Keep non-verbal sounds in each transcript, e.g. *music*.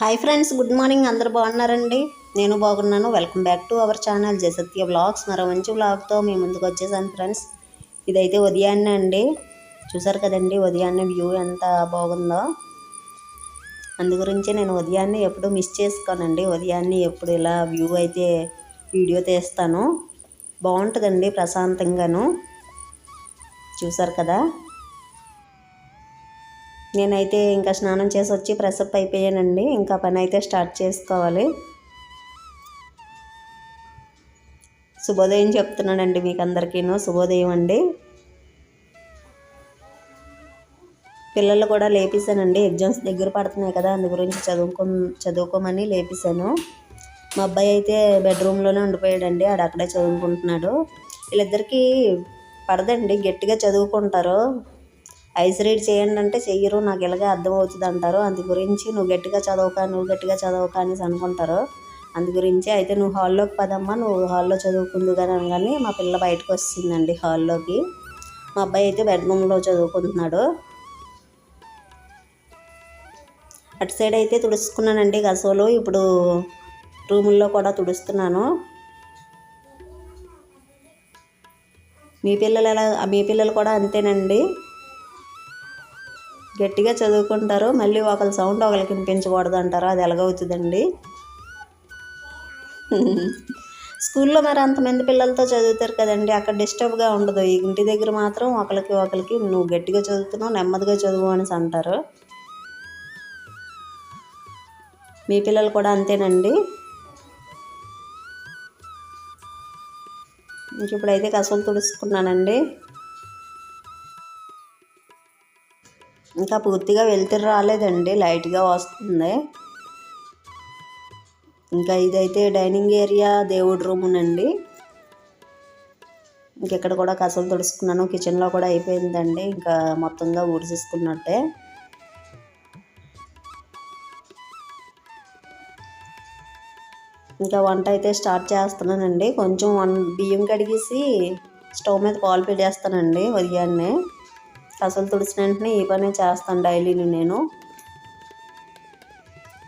Hi friends good morning అందరు బాగున్నారండి? నేను బాగున్నాను. Welcome back to our channel Jasatya blogs మరో మంచి బ్లాగ్తో మీ ముందుకు వచ్చేసాను ఫ్రెండ్స్ ఇదైతే ఉదయాన్నే అండి. చూసారు కదండి ఉదయాన్నే వ్యూ ఎంత బాగుందో. అందు గురించి నేను ఉదయాన్నే ఎప్పుడు మిస్ చేసుకోనండి. ఉదయాన్నే ఎప్పుడు ఇలా వ్యూ అయితే వీడియో తీస్తాను. బాగుంటుందండి ప్రశాంతంగాను. చూసారు కదా? నేనైతే ఇంకా స్నానం చేసి వచ్చి ప్రెసప్ అయిపోయానండి. ఇంకా పని అయితే స్టార్ట్ చేసుకోవాలి. శుభోదయం చెప్తున్నానండి మీకు అందరికీను శుభోదయం అండి. పిల్లలు కూడా లేపేశానండి. ఎగ్జామ్స్ దగ్గర పడుతున్నాయి కదా అందు గురించి చదువుకో చదువుకోమని లేపేశాను. మా అబ్బాయి అయితే బెడ్రూమ్లోనే ఉండిపోయాడండి. ఆడ అక్కడే చదువుకుంటున్నాడు. వీళ్ళిద్దరికీ పడదండి. గట్టిగా చదువుకుంటారు. ఐస్ రీడ్ చేయండి అంటే చెయ్యరు. నాకు ఇలాగే అర్థమవుతుంది అంటారు అందు గురించి నువ్వు గట్టిగా చదవక నువ్వు గట్టిగా చదవక అనేసి అనుకుంటారు. అందు గురించి అయితే నువ్వు హాల్లోకి పదమ్మా నువ్వు హాల్లో చదువుకుందు కానీ అనగానే మా పిల్ల బయటకు వస్తుందండి హాల్లోకి. మా అబ్బాయి అయితే బెడ్రూమ్లో చదువుకుంటున్నాడు. అటు సైడ్ అయితే తుడుచుకున్నానండి గసోలు ఇప్పుడు రూముల్లో కూడా తుడుస్తున్నాను. మీ పిల్లలు ఎలా మీ పిల్లలు కూడా అంతేనండి. గట్టిగా చదువుకుంటారు మళ్ళీ ఒకరి సౌండ్ ఒకరికి వినిపించకూడదు అంటారు. అది ఎలాగవుతుందండి? స్కూల్లో మరి అంతమంది పిల్లలతో చదువుతారు కదండి. అక్కడ డిస్టర్బ్గా ఉండదు. ఈ ఇంటి దగ్గర మాత్రం ఒకరికి ఒకరికి నువ్వు గట్టిగా చదువుతున్నావు నెమ్మదిగా చదువు అనేసి అంటారు. మీ పిల్లలు కూడా అంతేనండి? ఇంక ఇప్పుడైతే కసలు తుడుచుకున్నానండి. ఇంకా పూర్తిగా వెళ్తురు రాలేదండి లైట్గా వస్తుంది. ఇంకా ఇదైతే డైనింగ్ ఏరియా దేవుడి రూమునండి. ఇంకెక్కడ కూడా కసలు తుడుచుకున్నాను కిచెన్లో కూడా అయిపోయిందండి ఇంకా మొత్తంగా ఊరిసేసుకున్నట్టే ఇంకా వంట అయితే స్టార్ట్ చేస్తున్నానండి కొంచెం వన్ బియ్యం కడిగేసి స్టవ్ మీద పాలు పెట్టేస్తానండి ఉదయాన్నే. అసలు తుడిచిన వెంటనే ఈ పనే చేస్తాను డైలీని నేను.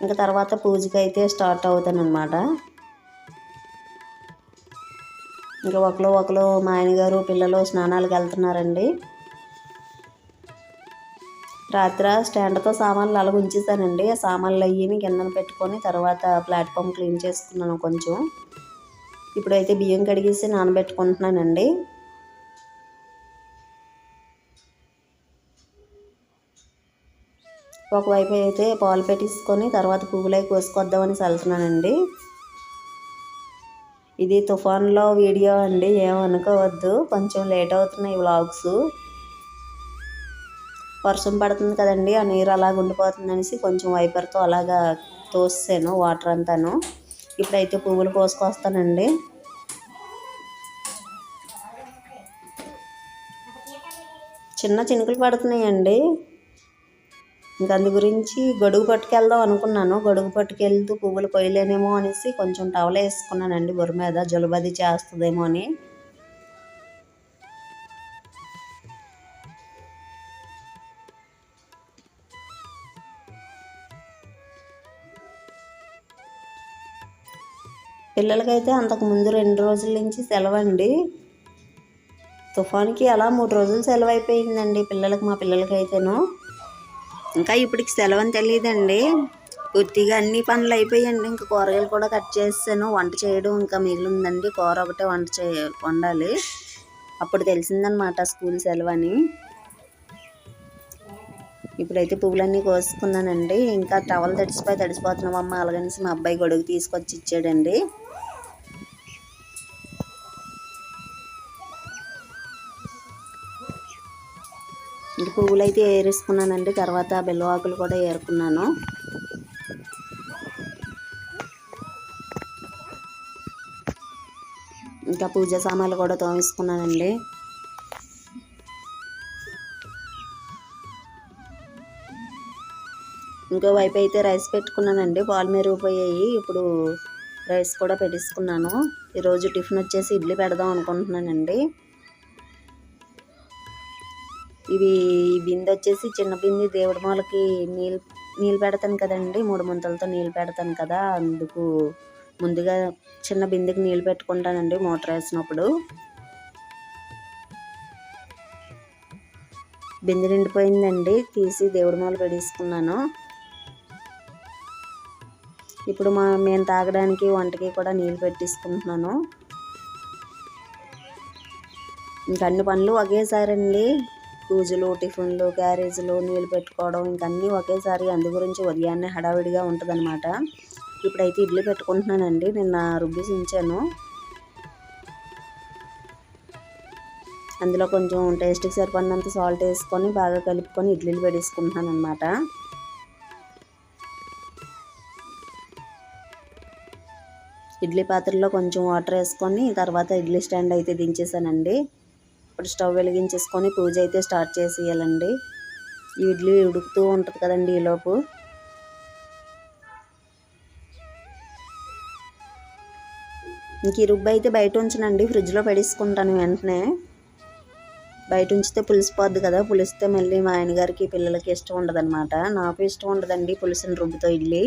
ఇంకా తర్వాత పూజకి అయితే స్టార్ట్ అవుతాను అనమాట ఇంకా ఒకరు ఒకరు మా ఆయనగారు పిల్లలు స్నానాలకు వెళ్తున్నారండి. రాత్రి స్టాండ్తో సామాన్లు అలా ఉంచేసానండి. ఆ సామాన్లు అయ్యి కిందన పెట్టుకొని తర్వాత ప్లాట్ఫామ్ క్లీన్ చేసుకున్నాను కొంచెం. ఇప్పుడైతే బియ్యం కడిగేసి నానబెట్టుకుంటున్నానండి. ఒకవైపు అయితే పాలు పెట్టేసుకొని తర్వాత పువ్వులై కోసుకొద్దామని వెళ్తున్నానండి. ఇది తుఫాన్లో వీడియో అండి ఏమనుకోవద్దు కొంచెం లేట్ అవుతున్నాయి వ్లాగ్స్. వర్షం పడుతుంది కదండి ఆ నీరు అలాగ ఉండిపోతుంది అనేసి కొంచెం వైపర్తో అలాగా తోసాను వాటర్ అంతాను. ఇప్పుడైతే పువ్వులు కోసుకొస్తానండి. చిన్న చినుకులు పడుతున్నాయండి. ఇంకా అందు గురించి గొడుగు పట్టుకెళ్దాం అనుకున్నాను. గొడుగు పట్టుకెళ్తూ పువ్వులు కొయ్యలేనేమో అనేసి కొంచెం టవల వేసుకున్నానండి బుర్ర మీద. జలుబది చేస్తుందేమో అని. పిల్లలకైతే అంతకుముందు రెండు రోజుల నుంచి సెలవండి. తుఫాన్కి అలా మూడు రోజులు సెలవు అయిపోయిందండి పిల్లలకి మా పిల్లలకైతేను. ఇంకా ఇప్పటికి సెలవు అని తెలియదండి పూర్తిగా అన్ని పనులు అయిపోయాయండి. ఇంకా కూరగాయలు కూడా కట్ చేసాను వంట చేయడం ఇంకా మిగిలిందండి. కూర ఒకటే వంట చే వండాలి. అప్పుడు తెలిసిందనమాట స్కూల్ సెలవు అని ఇప్పుడైతే పువ్వులన్నీ కోసుకున్నానండి. ఇంకా టవల్ తడిసిపోయి తడిసిపోతున్నాం. అమ్మ అలాగనేసి మా అబ్బాయి గొడుగు తీసుకొచ్చి ఇచ్చాడండి. పువ్వులు అయితే ఏరేసుకున్నానండి. తర్వాత బెల్లవాకులు కూడా ఏరుకున్నాను. ఇంకా పూజ సామాన్లు కూడా తోమేసుకున్నానండి. ఇంకో వైపు అయితే రైస్ పెట్టుకున్నానండి. పాలు మెరుగుపోయాయి. ఇప్పుడు రైస్ కూడా పెట్టేసుకున్నాను. ఈరోజు టిఫిన్ వచ్చేసి ఇడ్లీ పెడదాం అనుకుంటున్నానండి. ఇవి బిందె వచ్చేసి చిన్న బిందె దేవుడి మాలకి నీళ్ళు నీళ్ళు పెడతాను కదండి. మూడు ముంతలతో నీళ్ళు పెడతాను కదా. అందుకు ముందుగా చిన్న బిందెకి నీళ్ళు పెట్టుకుంటానండి మోటార్ వేసినప్పుడు. బిందె నిండిపోయిందండి. తీసి దేవుడి మూల పెట్టేసుకున్నాను ఇప్పుడు మా మేము తాగడానికి వంటకి కూడా నీళ్ళు పెట్టేసుకుంటున్నాను. ఇంక అన్ని పనులు ఒకేసారి అండి పూజలు టిఫిన్లు క్యారేజీలు నీళ్ళు పెట్టుకోవడం ఇంక అన్నీ ఒకేసారి అందు గురించి ఉదయాన్నే హడావిడిగా ఉంటుందన్నమాట. ఇప్పుడైతే ఇడ్లీ పెట్టుకుంటున్నానండి. నిన్న రుబ్బిసి ఉంచాను అందులో కొంచెం టేస్ట్కి సరిపడినంత సాల్ట్ వేసుకొని బాగా కలుపుకొని ఇడ్లీలు పెట్టేసుకుంటున్నాను అనమాట ఇడ్లీ పాత్రలో కొంచెం వాటర్ వేసుకొని తర్వాత ఇడ్లీ స్టాండ్ అయితే దించేసానండి. ఇప్పుడు స్టవ్ వెలిగించేసుకొని పూజ అయితే స్టార్ట్ చేసేయాలండి. ఈ ఇడ్లీ ఉడుకుతూ ఉంటుంది కదండి ఈలోపు ఇంక ఈ రుబ్బు అయితే బయట ఉంచనండి ఫ్రిడ్జ్లో పడేసుకుంటాను వెంటనే. బయట ఉంచితే పులిసిపోద్ది కదా పులిస్తే మళ్ళీ మా ఆయనగారికి పిల్లలకి ఇష్టం ఉండదు అనమాట నాకు ఇష్టం ఉండదండి పులిసిన రుబ్బుతో ఇడ్లీ.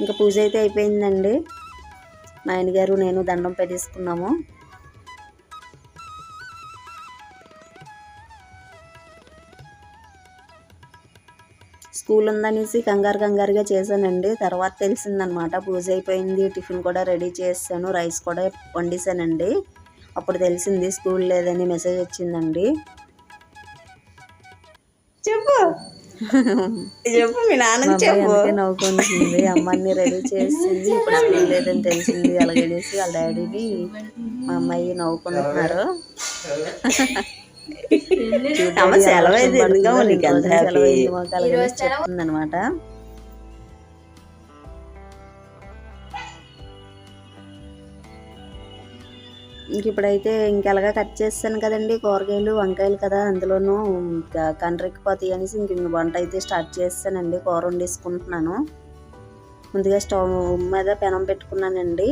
ఇంకా పూజ అయితే అయిపోయిందండి. మా నేను దండం పెట్టేసుకున్నాము స్కూల్ ఉందనేసి కంగారు కంగారుగా చేశానండి. తర్వాత తెలిసిందనమాట పూజ అయిపోయింది టిఫిన్ కూడా రెడీ చేశాను రైస్ కూడా వండేసానండి అప్పుడు తెలిసింది స్కూల్ లేదని మెసేజ్ వచ్చిందండి. చెప్పు. చెప్పు మీ నాన్నకి చెప్పు. నవ్వుకుంటుంది. అమ్మాయిని రెడీ చేసింది ఇప్పుడు స్కూల్ లేదని తెలిసింది. అలాగేసి వాళ్ళ డాడీని మా అమ్మాయి నవ్వుకుంటున్నారు. *laughs* అమ్మ సెలవు అయితే ఎందుకో నీకు హ్యాపీ అనమాట ఇంక ఇప్పుడైతే ఇంకెలాగా కట్ చేస్తాను కదండి కూరగాయలు వంకాయలు కదా అందులోనూ కండ్రెక్కిపోతాయి అనేసి ఇంక ఇంక వంట అయితే స్టార్ట్ చేస్తానండి కూర వండేసుకుంటున్నాను. ముందుగా స్టవ్ మీద పెనం పెట్టుకున్నానండి.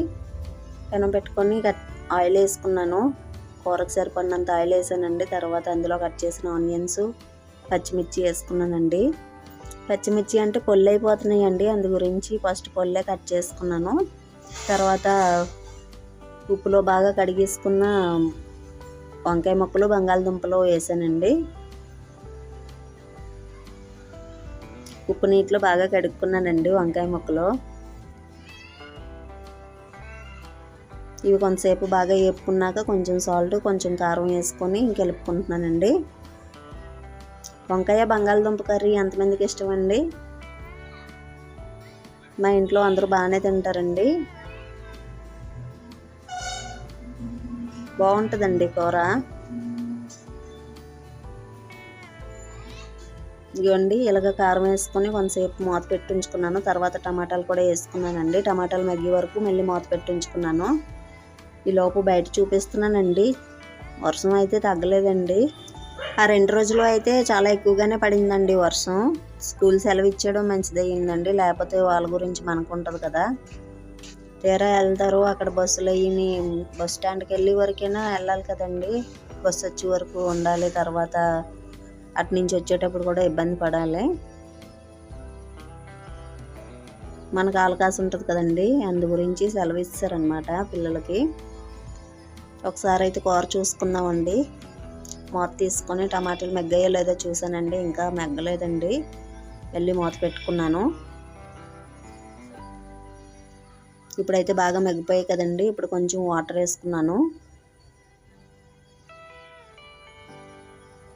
పెనం పెట్టుకొని కట్ ఆయిల్ వేసుకున్నాను. కూరకు సరిపడినంత ఆయిల్ వేసానండి తర్వాత అందులో కట్ చేసిన ఆనియన్స్ పచ్చిమిర్చి వేసుకున్నానండి. పచ్చిమిర్చి అంటే పొల్లు అయిపోతున్నాయండి అందు గురించి ఫస్ట్ పొల్లే కట్ చేసుకున్నాను. తర్వాత ఉప్పులో బాగా కడిగేసుకున్న వంకాయ ముక్కలు బంగాళదుంపలు వేసానండి. ఉప్పు నీటిలో బాగా కడుక్కున్నానండి వంకాయ ముక్కలు. ఇవి కొంతసేపు బాగా వేపుకున్నాక కొంచెం సాల్ట్ కొంచెం కారం వేసుకొని ఇంకెలుపుకుంటున్నానండి వంకాయ బంగాళదుంప కర్రీ ఎంతమందికి ఇష్టం అండి మా ఇంట్లో అందరూ బాగానే తింటారండి. బాగుంటుందండి కూర. ఇవ్వండి ఇలాగ కారం వేసుకొని కొంతసేపు మూత పెట్టించుకున్నాను. తర్వాత టమాటాలు కూడా వేసుకున్నానండి. టమాటాలు మగ్గి వరకు మళ్ళీ మూత పెట్టించుకున్నాను. ఈలోపు ఈ లోపు బయట చూపిస్తున్నానండి. వర్షం అయితే తగ్గలేదండి. ఆ రెండు రోజులు అయితే చాలా ఎక్కువగానే పడిందండి వర్షం. స్కూల్ సెలవు ఇచ్చేయడం మంచిదయ్యిందండి. లేకపోతే వాళ్ళ గురించి మనకు ఉంటుంది కదా. తీరా వెళ్తారు. అక్కడ బస్సులు అయ్యి బస్ స్టాండ్కి వెళ్ళే వరకైనా వెళ్ళాలి కదండి. బస్సు వచ్చే వరకు ఉండాలి. తర్వాత అటు నుంచి వచ్చేటప్పుడు కూడా ఇబ్బంది పడాలి. మనకు అవకాశం ఉంటుంది కదండి. అందు గురించి సెలవు ఇస్తారనమాట పిల్లలకి. ఒకసారి అయితే కూర చూసుకుందామండి. మూత తీసుకొని టమాటాలు మెగ్గయ్యో లేదో చూసానండి ఇంకా మెగ్గలేదండి. వెళ్ళి మూత పెట్టుకున్నాను. ఇప్పుడైతే బాగా మెగ్గిపోయాయి కదండి. ఇప్పుడు కొంచెం వాటర్ వేసుకున్నాను.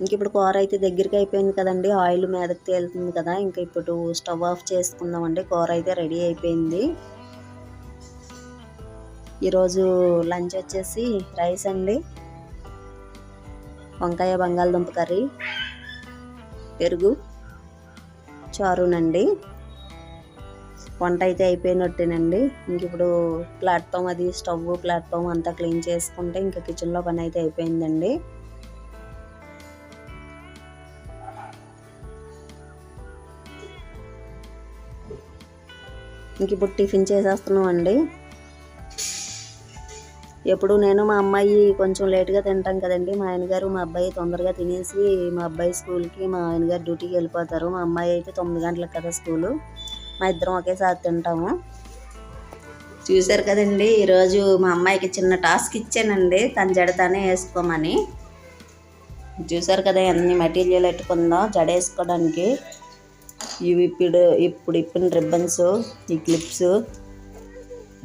ఇంక ఇప్పుడు కూర అయితే దగ్గరికి అయిపోయింది కదండి. ఆయిల్ మీదకి తేలుతుంది కదా. ఇంకా ఇప్పుడు స్టవ్ ఆఫ్ చేసుకుందామండి. కూర అయితే రెడీ అయిపోయింది. ఈరోజు లంచ్ వచ్చేసి రైస్ అండి. వంకాయ బంగాళదుంప కర్రీ పెరుగు చారునండి. వంట అయితే అయిపోయినట్టేనండి. ఇంక ఇప్పుడు ప్లాట్ఫామ్ అది స్టవ్ ప్లాట్ఫామ్ అంతా క్లీన్ చేసుకుంటే ఇంకా కిచెన్లో పని అయితే అయిపోయిందండి. ఇంక ఇప్పుడు టిఫిన్ చేసేస్తున్నాం అండి ఎప్పుడు నేను మా అమ్మాయి కొంచెం లేట్గా తింటాం కదండి. మా ఆయనగారు మా అబ్బాయి తొందరగా తినేసి మా అబ్బాయి స్కూల్కి మా ఆయనగారు డ్యూటీకి వెళ్ళిపోతారు. మా అమ్మాయి అయితే తొమ్మిది గంటలకు కదా స్కూలు. మా ఇద్దరం ఒకేసారి తింటాము. చూశారు కదండి ఈరోజు మా అమ్మాయికి చిన్న టాస్క్ ఇచ్చానండి తన జడ తనే వేసుకోమని. చూసారు కదా ఎన్ని మెటీరియల్ పెట్టుకుందో జడ వేసుకోవడానికి ఇవి ఇప్పుడు ఇప్పుడు ఇప్పిన రిబ్బన్స్ ఈ క్లిప్స్.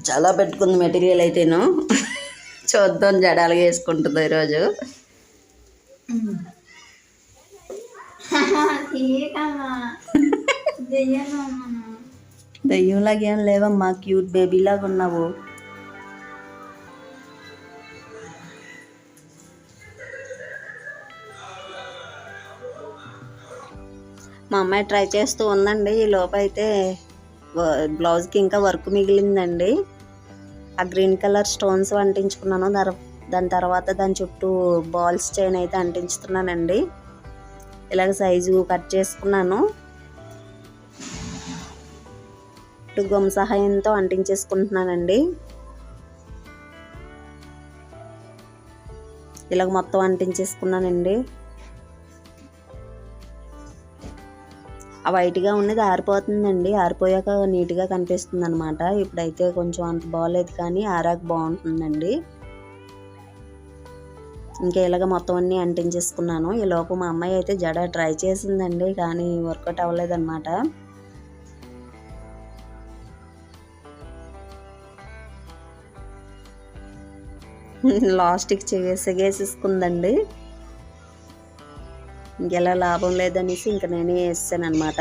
చాలా పెట్టుకుంది మెటీరియల్ అయితేను. చూద్దాం జడ అలాగే వేసుకుంటుంది ఈరోజు. *laughs* *laughs* దయ్యంలాగా ఏం లేవమ్మా క్యూట్ బేబీలాగా ఉన్నావు మా అమ్మాయి ట్రై చేస్తూ ఉందండి. ఈ లోపైతే బ్లౌజ్కి ఇంకా వర్క్ మిగిలిందండి. ఆ గ్రీన్ కలర్ స్టోన్స్ అంటించుకున్నాను. దాని తర్వాత దాని చుట్టూ బాల్స్ చైన్ అయితే అంటించుతున్నానండి. ఇలాగ సైజు కట్ చేసుకున్నాను. ఇటు గమ్ సహాయంతో అంటించేసుకుంటున్నానండి. ఇలాగ మొత్తం అంటించేసుకున్నానండి. ఆ వైట్గా ఉన్నది ఆరిపోతుందండి. ఆరిపోయాక నీట్గా కనిపిస్తుంది అనమాట ఇప్పుడైతే కొంచెం అంత బాగాలేదు కానీ ఆరాక బాగుంటుందండి. ఇంకా ఇలాగ మొత్తం అన్నీ అంటించేసుకున్నాను. ఈలోపు మా అమ్మాయి అయితే జడ ట్రై చేసిందండి కానీ వర్కౌట్ అవ్వలేదన్నమాట. లాస్ట్కి చేసేసుకుందండి. ఇంకెలా లాభం లేదనేసి ఇంకా నేనే వేసాను అనమాట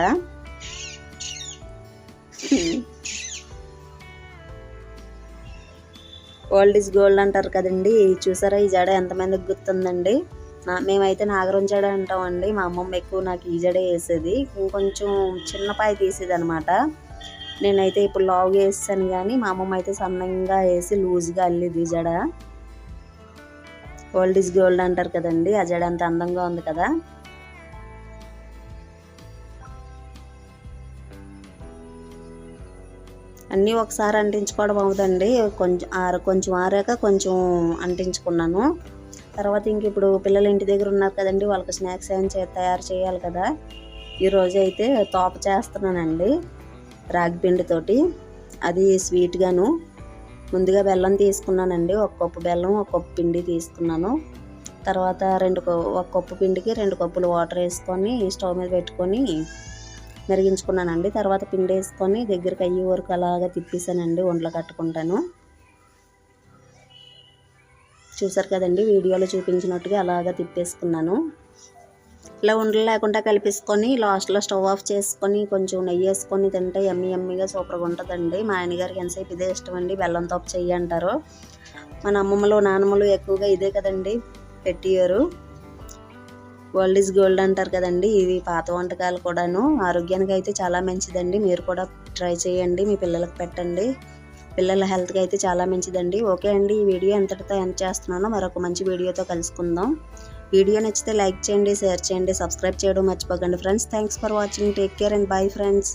ఓల్డ్ ఇస్ గోల్డ్ అంటారు కదండి. చూసారా ఈ జడ ఎంతమందికి గుర్తుందండి? నా మేమైతే నాగరం జడ అంటామండి. మా అమ్మమ్మ ఎక్కువ నాకు ఈ జడే వేసేది. ఇంకొంచెం చిన్నపాయ తీసేది అనమాట నేనైతే ఇప్పుడు లావుగా వేసాను కానీ మా అమ్మమ్మ అయితే సన్నంగా వేసి లూజ్గా అల్లిది ఈ జడ. ఓల్డ్ ఇస్ గోల్డ్ అంటారు కదండి ఆ జడ అంత అందంగా ఉంది కదా. అన్నీ ఒకసారి అంటించుకోవడం అవుదండి కొంచెం ఆర కొంచెం ఆరాక కొంచెం అంటించుకున్నాను. తర్వాత ఇంక ఇప్పుడు పిల్లలు ఇంటి దగ్గర ఉన్నారు కదండి వాళ్ళకి స్నాక్స్ ఏం చే తయారు చేయాలి కదా. ఈరోజు అయితే తోప చేస్తున్నానండి రాగి పిండితోటి అది స్వీట్గాను ముందుగా బెల్లం తీసుకున్నానండి. ఒక కప్పు బెల్లం ఒక కప్పు పిండి తీసుకున్నాను. తర్వాత రెండు కో- ఒక కప్పు పిండికి రెండు కప్పులు వాటర్ వేసుకొని స్టవ్ మీద పెట్టుకొని మెరిగించుకున్నానండి. తర్వాత పిండి వేసుకొని దగ్గరికి అయ్యే వరకు అలాగా తిప్పేసానండి ఒంట్లో కట్టుకుంటాను. చూసారు కదండి వీడియోలో చూపించినట్టుగా అలాగా తిప్పేసుకున్నాను. ఇలా ఉండలు లేకుండా కలిపేసుకొని లాస్ట్లో స్టవ్ ఆఫ్ చేసుకొని కొంచెం నెయ్యి వేసుకొని తింటే ఎమ్మి ఎమ్మిగా సూపర్గా ఉంటుందండి. మా ఆయనగారికి ఎంతసేపు ఇదే ఇష్టం అండి బెల్లం తోపు చెయ్యి అంటారు. మన అమ్మమ్మలు నాన్నమ్మలు ఎక్కువగా ఇదే కదండి పెట్టియారు గోల్డ్ ఈజ్ గోల్డ్ అంటారు కదండి ఇవి పాత వంటకాలు కూడాను. ఆరోగ్యానికి అయితే చాలా మంచిదండి మీరు కూడా ట్రై చేయండి మీ పిల్లలకు పెట్టండి. పిల్లల హెల్త్కి అయితే చాలా మంచిదండి. ఓకే అండి ఈ వీడియో ఎంతటితో ఎంత చేస్తున్నానో. మరొక మంచి వీడియోతో కలుసుకుందాం. వీడియో నచ్చితే లైక్ చేయండి షేర్ చేయండి సబ్స్క్రైబ్ చేయడం మర్చిపోకండి. Friends thanks for watching take care and bye friends